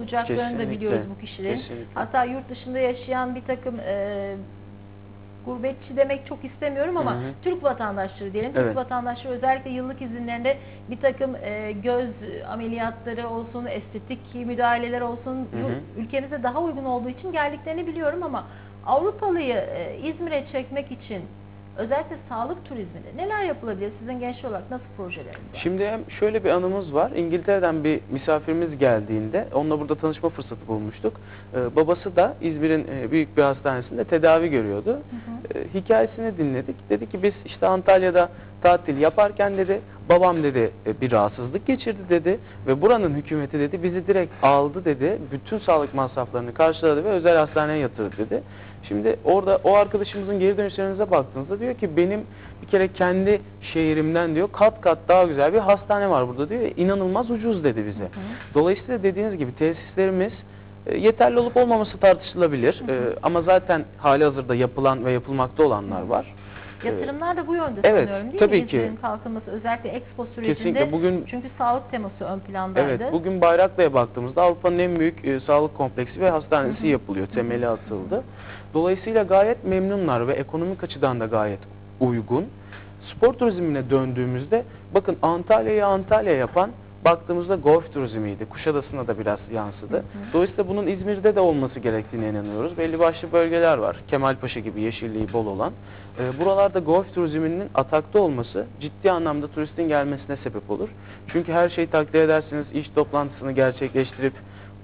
olacaklarını da Kesinlikle, biliyoruz bu kişilerin. kesinlikle. Hatta yurt dışında yaşayan bir takım e, gurbetçi demek çok istemiyorum ama Hı hı. Türk vatandaşları diyelim. Evet. Türk vatandaşları özellikle yıllık izinlerinde bir takım e, göz ameliyatları olsun, estetik müdahaleler olsun Hı hı. ülkemize daha uygun olduğu için geldiklerini biliyorum ama Avrupalıyı e, İzmir'e çekmek için özellikle sağlık turizminde neler yapılabilir? Sizin gençler olarak nasıl projeleriniz var? Şimdi hem şöyle bir anımız var. İngiltere'den bir misafirimiz geldiğinde onunla burada tanışma fırsatı bulmuştuk. Ee, babası da İzmir'in e, büyük bir hastanesinde tedavi görüyordu. Hı hı. Ee, hikayesini dinledik. Dedi ki biz işte Antalya'da tatil yaparken dedi babam dedi e, bir rahatsızlık geçirdi dedi ve buranın hükümeti dedi bizi direkt aldı dedi. Bütün sağlık masraflarını karşıladı ve özel hastaneye yatırdı dedi. Şimdi orada o arkadaşımızın geri dönüşlerinize baktığınızda diyor ki benim bir kere kendi şehrimden diyor kat kat daha güzel bir hastane var burada diyor. inanılmaz ucuz dedi bize. Hı hı. Dolayısıyla dediğiniz gibi tesislerimiz e, yeterli olup olmaması tartışılabilir. Hı hı. E, ama zaten hali hazırda yapılan ve yapılmakta olanlar var. Yatırımlar da bu yönde Evet, sanıyorum değil tabii mi? ki. İzmir'in kalkınması özellikle Expo sürecinde. Kesinlikle bugün Çünkü sağlık teması ön plandaydı. Evet, bugün Bayraklı'ya baktığımızda Avrupa'nın en büyük e, sağlık kompleksi ve hastanesi yapılıyor, temeli atıldı. Dolayısıyla gayet memnunlar ve ekonomik açıdan da gayet uygun. Spor turizmine döndüğümüzde bakın Antalya'yı Antalya yapan baktığımızda golf turizmiydi. Kuşadası'na da biraz yansıdı. Hı hı. Dolayısıyla bunun İzmir'de de olması gerektiğine inanıyoruz. Belli başlı bölgeler var. Kemalpaşa gibi yeşilliği bol olan. E, buralarda golf turizminin atakta olması ciddi anlamda turistin gelmesine sebep olur. Çünkü her şeyi takdir edersiniz. iş toplantısını gerçekleştirip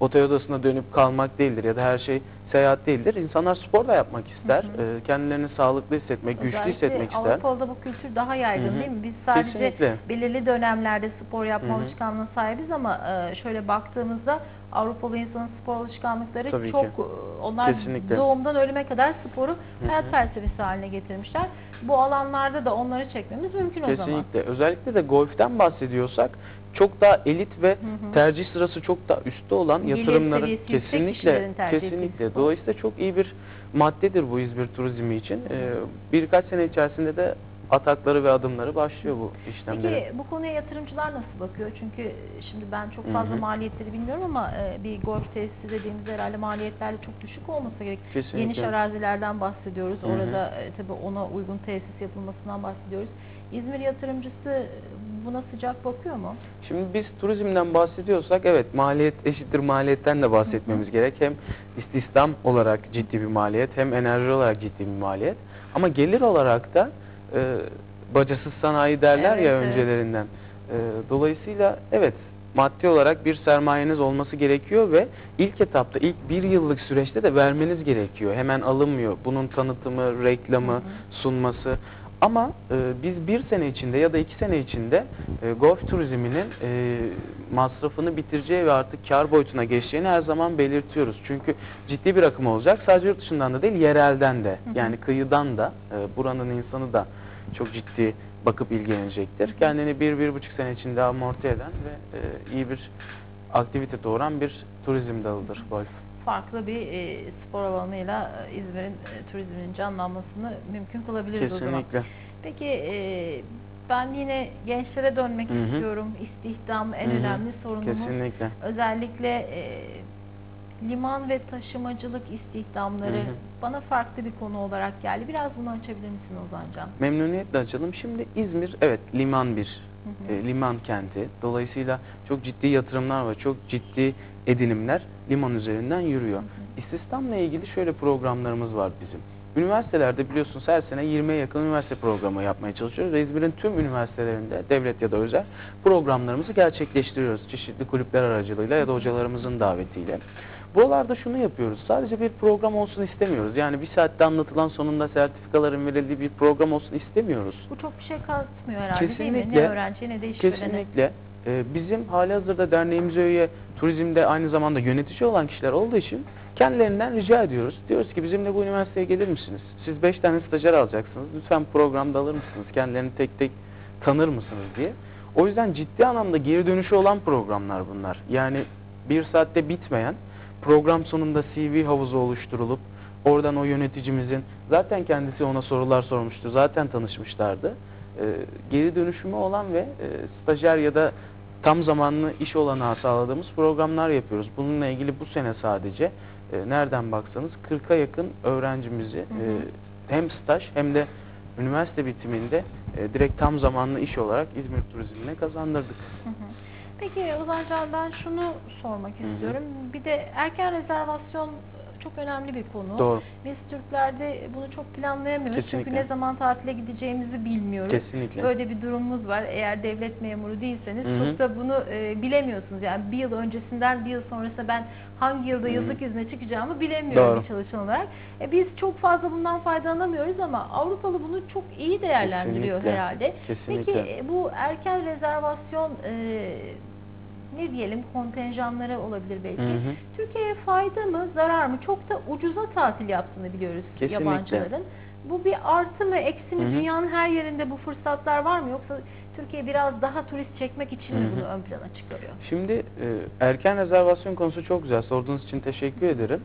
otel odasına dönüp kalmak değildir ya da her şey seyahat değildir. İnsanlar spor da yapmak ister. Hı hı. E, kendilerini sağlıklı hissetmek, güçlü Özellikle hissetmek ister. Avrupa'da bu kültür daha yaygın Hı hı. değil mi? Biz sadece Kesinlikle. belirli dönemlerde spor yapma Hı hı. alışkanlığına sahibiz ama e, şöyle baktığımızda Avrupalı insanın spor alışkanlıkları Tabii çok ki. e, onlar Kesinlikle. doğumdan ölüme kadar sporu hayat felsefesi haline getirmişler. Bu alanlarda da onları çekmemiz mümkün o zaman. Kesinlikle. Özellikle de golften bahsediyorsak çok daha elit ve Hı hı. tercih sırası çok daha üstte olan Gelir yatırımların seviyesi kesinlikle kesinlikle. Dolayısıyla çok iyi bir maddedir bu İzmir turizmi için. Ee, birkaç sene içerisinde de atakları ve adımları başlıyor bu işlemlere. Peki bu konuya yatırımcılar nasıl bakıyor? Çünkü şimdi ben çok Hı fazla hı. maliyetleri bilmiyorum ama e, bir golf tesisi dediğimizde herhalde maliyetlerle çok düşük olması gerek. Kesinlikle. Geniş arazilerden bahsediyoruz. Hı hı. Orada e, tabii ona uygun tesis yapılmasından bahsediyoruz. İzmir yatırımcısı buna sıcak bakıyor mu? Şimdi biz turizmden bahsediyorsak evet maliyet eşittir maliyetten de bahsetmemiz gerek. Hem istihdam olarak ciddi bir maliyet hem enerji olarak ciddi bir maliyet. Ama gelir olarak da e, bacasız sanayi derler ya Evet, evet. öncelerinden. E, dolayısıyla evet maddi olarak bir sermayeniz olması gerekiyor ve ilk etapta ilk bir yıllık süreçte de vermeniz gerekiyor. Hemen alınmıyor. Bunun tanıtımı, reklamı, Hı hı. sunması. Ama e, biz bir sene içinde ya da iki sene içinde e, golf turizminin e, masrafını bitireceği ve artık kar boyutuna geçeceğini her zaman belirtiyoruz. Çünkü ciddi bir akım olacak. Sadece yurt dışından da değil, yerelden de. Yani kıyıdan da, e, buranın insanı da çok ciddi bakıp ilgilenecektir. Kendini bir, bir buçuk sene içinde amorti eden ve e, iyi bir aktivite doğuran bir turizm dalıdır golf. Farklı bir e, spor alanıyla e, İzmir'in e, turizminin canlanmasını mümkün kılabiliriz o zaman. Kesinlikle. Peki e, ben yine gençlere dönmek Hı hı. istiyorum. İstihdam en Hı hı. önemli sorunumuz. Kesinlikle. Özellikle e, liman ve taşımacılık istihdamları Hı hı. bana farklı bir konu olarak geldi. Biraz bunu açabilir misin Ozancan? Memnuniyetle açalım. Şimdi İzmir evet liman bir Hı e, liman kenti. Dolayısıyla çok ciddi yatırımlar var, çok ciddi edinimler liman üzerinden yürüyor. Hı hı. İstihdamla ilgili şöyle programlarımız var bizim. Üniversitelerde biliyorsunuz her sene 20'ye yakın üniversite programı yapmaya çalışıyoruz. ve İzmir'in tüm üniversitelerinde devlet ya da özel programlarımızı gerçekleştiriyoruz. Çeşitli kulüpler aracılığıyla ya da hocalarımızın davetiyle. Buralarda şunu yapıyoruz. Sadece bir program olsun istemiyoruz. Yani bir saatte anlatılan sonunda sertifikaların verildiği bir program olsun istemiyoruz. Bu çok bir şey katmıyor herhalde değil mi? Kesinlikle. Ne öğrenciye ne de işverene. Kesinlikle. Ee, bizim hali hazırda derneğimize üye turizmde aynı zamanda yönetici olan kişiler olduğu için kendilerinden rica ediyoruz. Diyoruz ki bizimle bu üniversiteye gelir misiniz? Siz 5 tane stajyer alacaksınız. Lütfen programda alır mısınız? Kendilerini tek tek tanır mısınız diye. O yüzden ciddi anlamda geri dönüşü olan programlar bunlar. Yani bir saatte bitmeyen program sonunda CV havuzu oluşturulup oradan o yöneticimizin zaten kendisi ona sorular sormuştu. Zaten tanışmışlardı. Ee, geri dönüşümü olan ve e, stajyer ya da tam zamanlı iş olanağı sağladığımız programlar yapıyoruz. Bununla ilgili bu sene sadece e, nereden baksanız 40'a yakın öğrencimizi Hı hı. e, hem staj hem de üniversite bitiminde e, direkt tam zamanlı iş olarak İzmir Turizmine kazandırdık. Hı hı. Peki Ozan Can ben şunu sormak istiyorum. Bir de erken rezervasyon çok önemli bir konu. Doğru. Biz Türklerde bunu çok planlayamıyoruz. Çünkü Kesinlikle. ne zaman tatile gideceğimizi bilmiyoruz. Kesinlikle. Böyle bir durumumuz var. Eğer devlet memuru değilseniz da bunu e, bilemiyorsunuz. Yani bir yıl öncesinden bir yıl sonrasında ben hangi yılda yazlık izne çıkacağımı bilemiyorum Doğru. bir çalışan olarak. E, biz çok fazla bundan faydalanamıyoruz ama Avrupalı bunu çok iyi değerlendiriyor Kesinlikle. herhalde. Kesinlikle. Peki bu erken rezervasyon e, ne diyelim kontenjanları olabilir belki. Türkiye'ye fayda mı zarar mı? Çok da ucuza tatil yaptığını biliyoruz Kesinlikle. yabancıların. Bu bir artı mı eksi mi? Hı hı. Dünyanın her yerinde bu fırsatlar var mı? Yoksa Türkiye biraz daha turist çekmek için mi bunu ön plana çıkarıyor? Şimdi e, erken rezervasyon konusu çok güzel. Sorduğunuz için teşekkür ederim.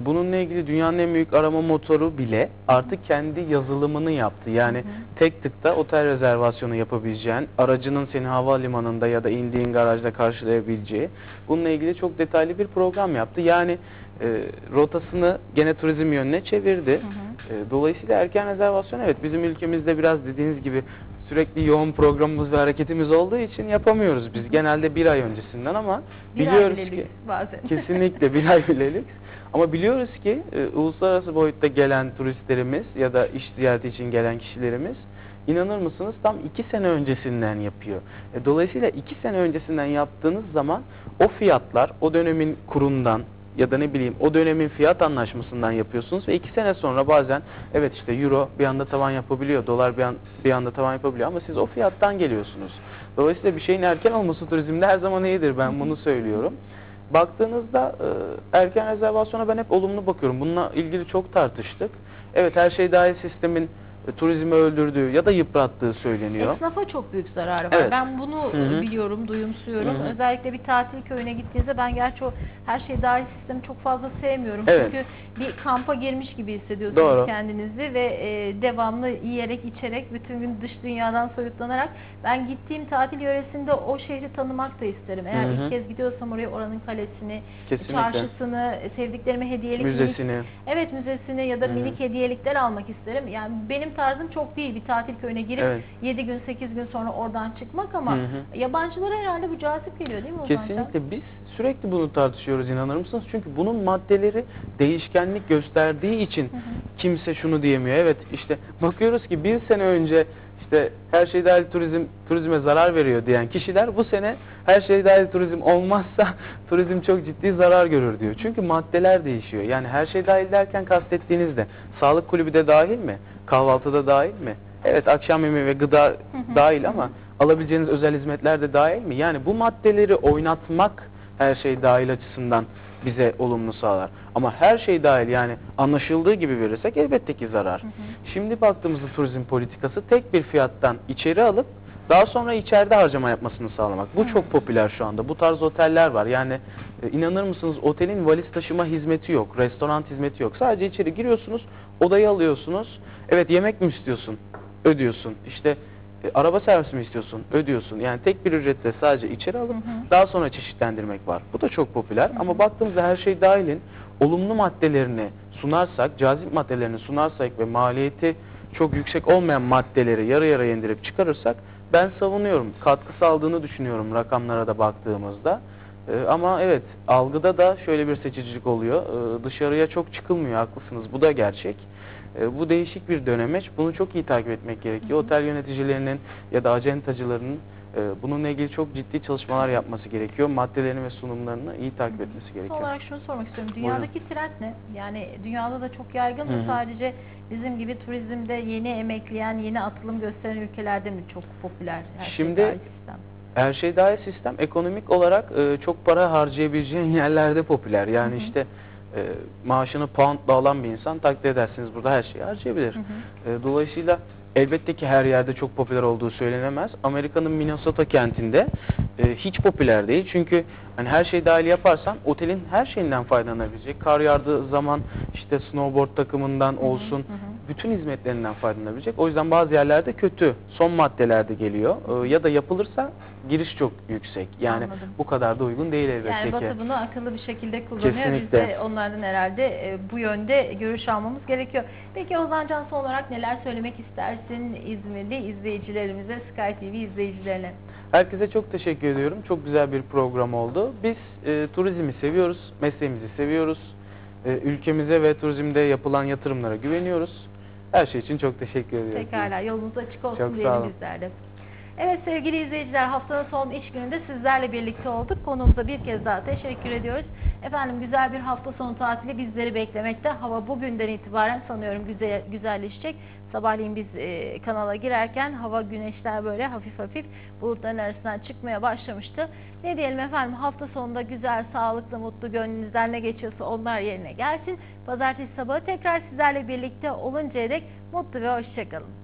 Bununla ilgili dünyanın en büyük arama motoru bile artık kendi yazılımını yaptı. Yani Hı hı. tek tıkta otel rezervasyonu yapabileceğin, aracının seni havalimanında ya da indiğin garajda karşılayabileceği, bununla ilgili çok detaylı bir program yaptı. Yani e, rotasını gene turizm yönüne çevirdi. Hı hı. E, Dolayısıyla erken rezervasyon evet bizim ülkemizde biraz dediğiniz gibi sürekli yoğun programımız ve hareketimiz olduğu için yapamıyoruz biz. Genelde bir ay öncesinden ama Bir ay biliyoruz bile ki bazen. kesinlikle bir ay bile lüks. Ama biliyoruz ki e, uluslararası boyutta gelen turistlerimiz ya da iş ziyareti için gelen kişilerimiz inanır mısınız tam iki sene öncesinden yapıyor. E, dolayısıyla iki sene öncesinden yaptığınız zaman o fiyatlar o dönemin kurundan ya da ne bileyim o dönemin fiyat anlaşmasından yapıyorsunuz ve iki sene sonra bazen evet işte euro bir anda tavan yapabiliyor, dolar bir, an, bir anda tavan yapabiliyor ama siz o fiyattan geliyorsunuz. Dolayısıyla bir şeyin erken olması turizmde her zaman iyidir ben bunu söylüyorum. Baktığınızda e, erken rezervasyona ben hep olumlu bakıyorum. Bununla ilgili çok tartıştık. Evet her şey dahil sistemin e, turizmi öldürdüğü ya da yıprattığı söyleniyor. Esnafa çok büyük zararı var. Evet. Ben bunu Hı hı. biliyorum, duyumsuyorum. Hı hı. Özellikle bir tatil köyüne gittiğinizde ben gerçi o her şey dahil sistemi çok fazla sevmiyorum. Evet. Çünkü bir kampa girmiş gibi hissediyorsunuz Doğru. kendinizi ve e, devamlı yiyerek, içerek, bütün gün dış dünyadan soyutlanarak ben gittiğim tatil yöresinde o şehri tanımak da isterim. Eğer Hı hı. ilk kez gidiyorsam oraya oranın kalesini, Kesinlikle. çarşısını, sevdiklerime hediyelik minik- Müzesini. Evet müzesini ya da Hı hı. minik hediyelikler almak isterim. Yani benim tarzım çok değil bir tatil köyüne girip Evet. 7 gün 8 gün sonra oradan çıkmak ama Hı hı. yabancılara herhalde bu cazip geliyor değil mi Can? Kesinlikle biz sürekli bunu tartışıyoruz inanır mısınız? Çünkü bunun maddeleri değişkenlik gösterdiği için Hı hı. kimse şunu diyemiyor. Evet işte bakıyoruz ki bir sene önce işte her şey dahil turizm turizme zarar veriyor diyen kişiler bu sene her şey dahil turizm olmazsa turizm çok ciddi zarar görür diyor. Çünkü maddeler değişiyor. Yani her şey dahil derken kastettiğinizde sağlık kulübü de dahil mi? Kahvaltıda dahil mi? Evet akşam yemeği ve gıda hı. dahil ama alabileceğiniz özel hizmetler de dahil mi? Yani bu maddeleri oynatmak her şey dahil açısından bize olumlu sağlar. Ama her şey dahil yani anlaşıldığı gibi verirsek elbette ki zarar. Hı hı. Şimdi baktığımızda turizm politikası tek bir fiyattan içeri alıp daha sonra içeride harcama yapmasını sağlamak. Bu Hı. çok popüler şu anda. Bu tarz oteller var. Yani e, inanır mısınız otelin valiz taşıma hizmeti yok. Restoran hizmeti yok. Sadece içeri giriyorsunuz, odayı alıyorsunuz. Evet yemek mi istiyorsun? Ödüyorsun. İşte e, araba servisi mi istiyorsun? Ödüyorsun. Yani tek bir ücretle sadece içeri alıp Hı hı. daha sonra çeşitlendirmek var. Bu da çok popüler Hı hı. ama baktığımızda her şey dahilin olumlu maddelerini sunarsak, cazip maddelerini sunarsak ve maliyeti çok yüksek olmayan maddeleri yarı yarıya indirip çıkarırsak ben savunuyorum. Katkı sağladığını düşünüyorum rakamlara da baktığımızda. Ee, ama evet algıda da şöyle bir seçicilik oluyor. Ee, dışarıya çok çıkılmıyor haklısınız. Bu da gerçek. Ee, bu değişik bir dönemeç. Bunu çok iyi takip etmek gerekiyor. Otel yöneticilerinin ya da acentacılarının e, bununla ilgili çok ciddi çalışmalar yapması gerekiyor. Maddelerini ve sunumlarını iyi takip etmesi Son gerekiyor. olarak şunu sormak istiyorum. Dünyadaki trend ne? Yani dünyada da çok yaygın mı? Sadece bizim gibi turizmde yeni emekleyen, yeni atılım gösteren ülkelerde mi çok popüler her şey Şimdi- sistem? Her şey dahil sistem ekonomik olarak e, çok para harcayabileceğin yerlerde popüler. Yani Hı hı. işte e, maaşını poundla alan bir insan takdir edersiniz burada her şeyi harcayabilir. Hı hı. E, dolayısıyla elbette ki her yerde çok popüler olduğu söylenemez. Amerika'nın Minnesota kentinde e, hiç popüler değil. Çünkü hani her şey dahil yaparsan otelin her şeyinden faydalanabilecek. Kar yağdığı zaman işte snowboard takımından hı, olsun, hı hı. Bütün hizmetlerinden faydalanabilecek. O yüzden bazı yerlerde kötü son maddelerde geliyor. Ee, ya da yapılırsa giriş çok yüksek. Yani Anladım. bu kadar da uygun değil elbette Yani ki. Batı bunu akıllı bir şekilde kullanıyor. Biz Kesinlikle. de onlardan herhalde e, bu yönde görüş almamız gerekiyor. Peki Ozan Cansı olarak neler söylemek istersin İzmirli izleyicilerimize, Sky TV izleyicilerine? Herkese çok teşekkür ediyorum. Çok güzel bir program oldu. Biz e, turizmi seviyoruz, mesleğimizi seviyoruz. E, ülkemize ve turizmde yapılan yatırımlara güveniyoruz. Her şey için çok teşekkür ediyorum. Pekala yolunuz açık olsun Çok sağ diyelim olun. bizler de. Evet sevgili izleyiciler haftanın son iş gününde sizlerle birlikte olduk. Konuğumuza bir kez daha teşekkür ediyoruz. Efendim güzel bir hafta sonu tatili bizleri beklemekte. Hava bugünden itibaren sanıyorum güzel, güzelleşecek. Sabahleyin biz e, kanala girerken hava güneşler böyle hafif hafif bulutların arasından çıkmaya başlamıştı. Ne diyelim efendim hafta sonunda güzel, sağlıklı, mutlu gönlünüzden ne geçiyorsa onlar yerine gelsin. Pazartesi sabahı tekrar sizlerle birlikte oluncaya dek mutlu ve hoşçakalın.